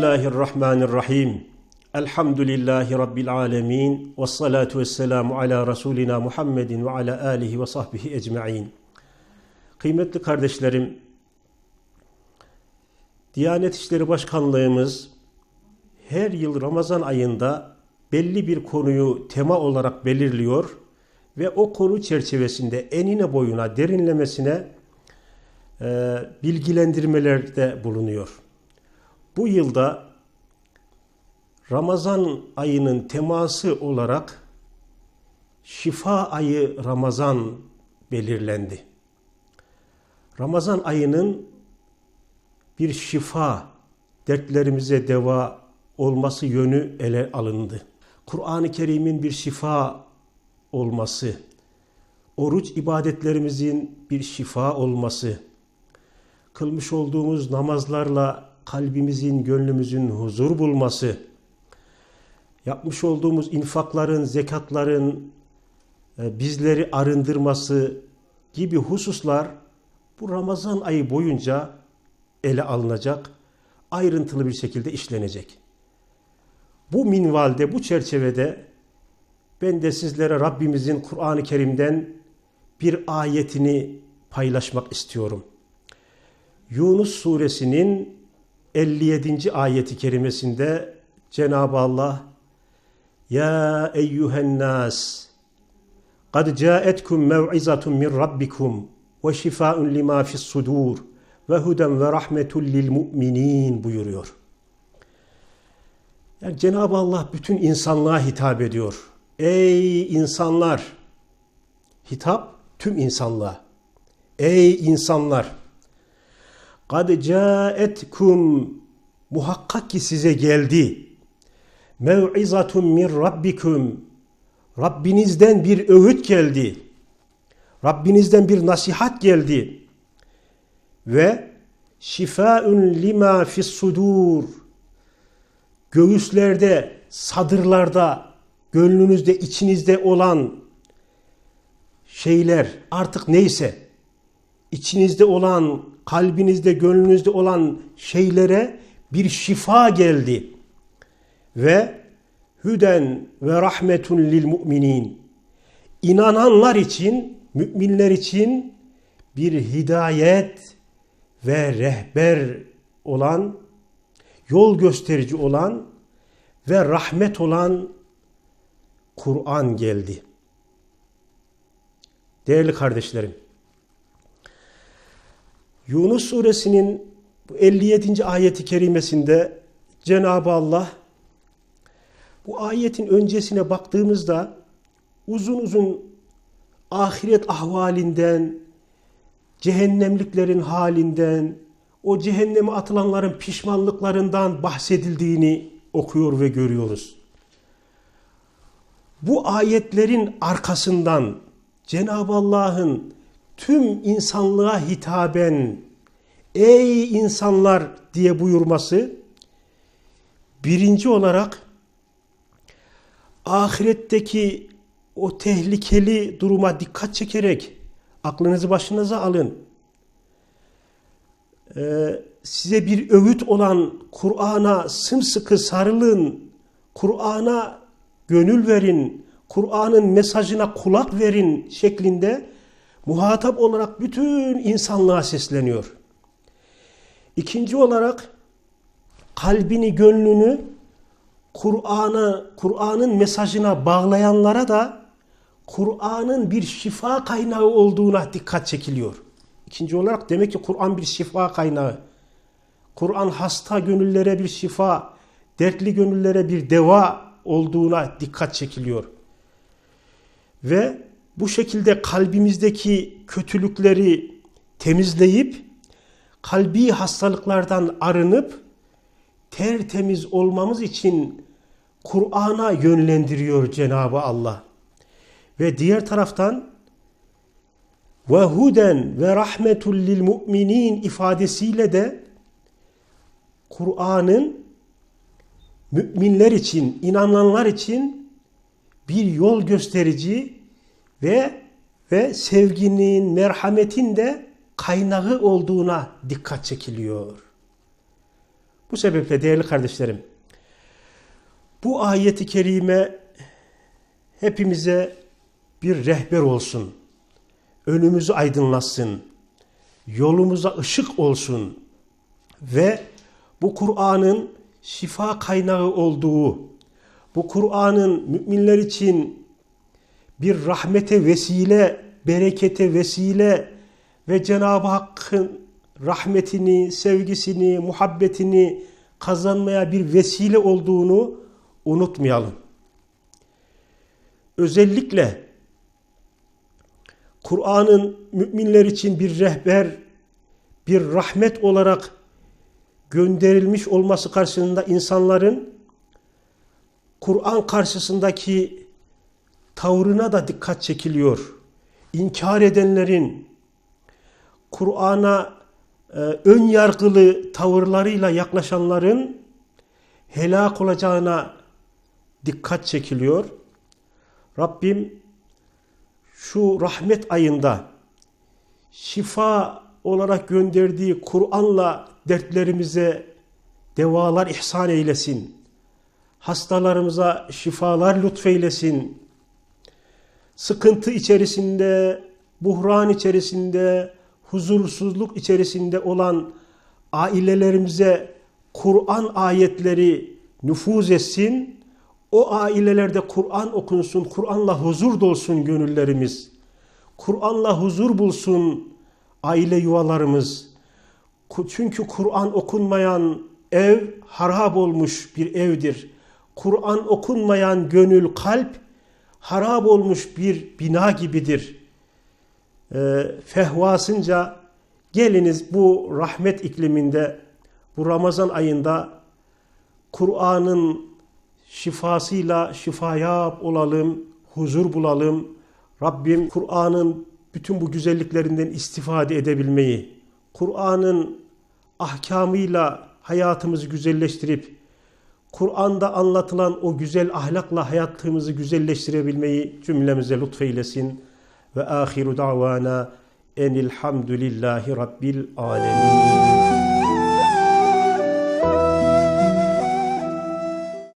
Bismillahirrahmanirrahim. Elhamdülillahi Rabbil alemin. Ve salatu ve selamu ala Resulina Muhammedin ve ala alihi ve sahbihi ecma'in. Kıymetli kardeşlerim, Diyanet İşleri Başkanlığımız her yıl Ramazan ayında belli bir konuyu tema olarak belirliyor ve o konu çerçevesinde enine boyuna derinlemesine e, bilgilendirmelerde bulunuyor. Bu yılda Ramazan ayının teması olarak şifa ayı Ramazan belirlendi. Ramazan ayının bir şifa, dertlerimize deva olması yönü ele alındı. Kur'an-ı Kerim'in bir şifa olması, oruç ibadetlerimizin bir şifa olması, kılmış olduğumuz namazlarla kalbimizin, gönlümüzün huzur bulması, yapmış olduğumuz infakların, zekatların e, bizleri arındırması gibi hususlar bu Ramazan ayı boyunca ele alınacak, ayrıntılı bir şekilde işlenecek. Bu minvalde, bu çerçevede ben de sizlere Rabbimizin Kur'an-ı Kerim'den bir ayetini paylaşmak istiyorum. Yunus suresinin 57. ayeti kerimesinde Cenab-ı Allah Ya eyyühen nas kad caetkum mev'izatun min rabbikum ve şifaun lima fis sudur ve ve rahmetul lil buyuruyor. Yani Cenab-ı Allah bütün insanlığa hitap ediyor. Ey insanlar! Hitap tüm insanlığa. Ey insanlar! Kad caetkum muhakkak ki size geldi. Mev'izatun min rabbikum Rabbinizden bir öğüt geldi. Rabbinizden bir nasihat geldi. Ve şifaun lima fis sudur göğüslerde, sadırlarda, gönlünüzde, içinizde olan şeyler artık neyse içinizde olan, kalbinizde, gönlünüzde olan şeylere bir şifa geldi. Ve hüden ve rahmetun lil müminin. İnananlar için, müminler için bir hidayet ve rehber olan, yol gösterici olan ve rahmet olan Kur'an geldi. Değerli kardeşlerim, Yunus suresinin 57. ayeti kerimesinde Cenab-ı Allah bu ayetin öncesine baktığımızda uzun uzun ahiret ahvalinden, cehennemliklerin halinden, o cehenneme atılanların pişmanlıklarından bahsedildiğini okuyor ve görüyoruz. Bu ayetlerin arkasından Cenab-ı Allah'ın tüm insanlığa hitaben ey insanlar diye buyurması birinci olarak ahiretteki o tehlikeli duruma dikkat çekerek aklınızı başınıza alın. Ee, size bir öğüt olan Kur'an'a sımsıkı sarılın. Kur'an'a gönül verin. Kur'an'ın mesajına kulak verin şeklinde muhatap olarak bütün insanlığa sesleniyor. İkinci olarak kalbini, gönlünü Kur'an'a, Kur'an'ın mesajına bağlayanlara da Kur'an'ın bir şifa kaynağı olduğuna dikkat çekiliyor. İkinci olarak demek ki Kur'an bir şifa kaynağı. Kur'an hasta gönüllere bir şifa, dertli gönüllere bir deva olduğuna dikkat çekiliyor. Ve bu şekilde kalbimizdeki kötülükleri temizleyip kalbi hastalıklardan arınıp tertemiz olmamız için Kur'an'a yönlendiriyor Cenabı Allah. Ve diğer taraftan ve huden ve rahmetul lil müminin ifadesiyle de Kur'an'ın müminler için, inananlar için bir yol gösterici ve ve sevginin, merhametin de kaynağı olduğuna dikkat çekiliyor. Bu sebeple değerli kardeşlerim, bu ayeti kerime hepimize bir rehber olsun. Önümüzü aydınlatsın. Yolumuza ışık olsun. Ve bu Kur'an'ın şifa kaynağı olduğu, bu Kur'an'ın müminler için bir rahmete vesile, berekete vesile ve Cenab-ı Hakk'ın rahmetini, sevgisini, muhabbetini kazanmaya bir vesile olduğunu unutmayalım. Özellikle Kur'an'ın müminler için bir rehber, bir rahmet olarak gönderilmiş olması karşısında insanların Kur'an karşısındaki tavrına da dikkat çekiliyor. İnkar edenlerin Kur'an'a e, ön yargılı tavırlarıyla yaklaşanların helak olacağına dikkat çekiliyor. Rabbim şu rahmet ayında şifa olarak gönderdiği Kur'an'la dertlerimize devalar ihsan eylesin. Hastalarımıza şifalar lütfeylesin. Sıkıntı içerisinde, buhran içerisinde, huzursuzluk içerisinde olan ailelerimize Kur'an ayetleri nüfuz etsin. O ailelerde Kur'an okunsun, Kur'an'la huzur dolsun gönüllerimiz. Kur'an'la huzur bulsun aile yuvalarımız. Çünkü Kur'an okunmayan ev harap olmuş bir evdir. Kur'an okunmayan gönül, kalp harap olmuş bir bina gibidir. Ee, fehvasınca geliniz bu rahmet ikliminde, bu Ramazan ayında Kur'an'ın şifasıyla şifaya olalım, huzur bulalım. Rabbim Kur'an'ın bütün bu güzelliklerinden istifade edebilmeyi, Kur'an'ın ahkamıyla hayatımızı güzelleştirip, Kur'an'da anlatılan o güzel ahlakla hayatımızı güzelleştirebilmeyi cümlemize lütfeylesin. Ve ahiru davana enilhamdülillahi rabbil alemin.